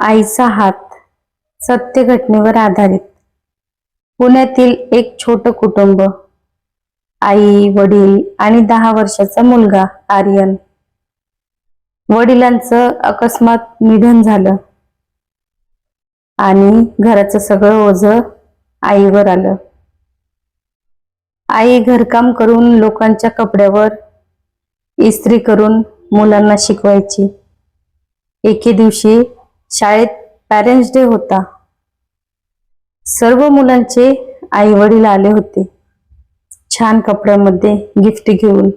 आईचा हात सत्य घटनेवर आधारित. पुण्यातील एक छोट कुटुंब. आई वडील आणि दहा वर्षाचा मुलगा आर्यन. वडिलांचं अकस्मात निधन झालं. आणि घराचं सगळं ओझ आईवर आलं. आई घरकाम करून लोकांच्या कपड्यावर इस्त्री करून मुलांना शिकवायची. एके दिवशी शाळेत पॅरेंट्स डे होता. सर्व मुलांचे आई वडील आले होते. छान कपड्यामध्ये गिफ्ट घेऊन.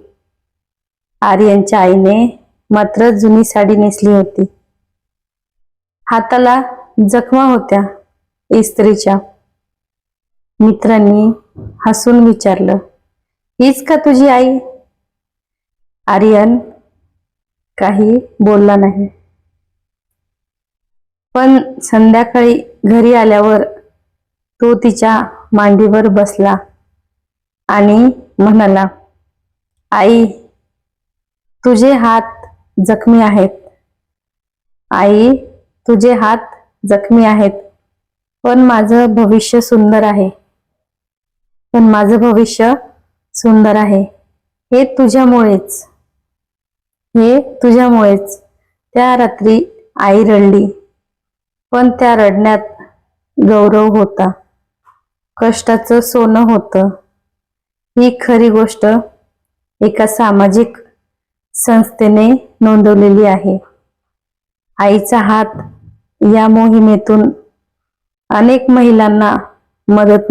आर्यनच्या आईने मात्र जुनी साडी नेसली होती. हाताला जखमा होत्या इस्त्रीच्या. मित्रांनी हसून विचारलं हीच का तुझी आई? आर्यन काही बोलला नाही. पण संध्याकाळी घरी आल्यावर तो तिच्या मांडीवर बसला आणि म्हणाला आई तुझे हात जखमी आहेत. आई तुझे हात जखमी आहेत पण माझं भविष्य सुंदर आहे. पण माझं भविष्य सुंदर आहे. हे तुझ्यामुळेच. हे तुझ्यामुळेच. त्या रात्री आई रडली. पण त्या रडण्यात गौरव होता. कष्टाचं सोनं होतं. ही खरी गोष्ट एका सामाजिक संस्थेने नोंदवलेली आहे. आईचा हात या मोहिमेतून अनेक महिलांना मदत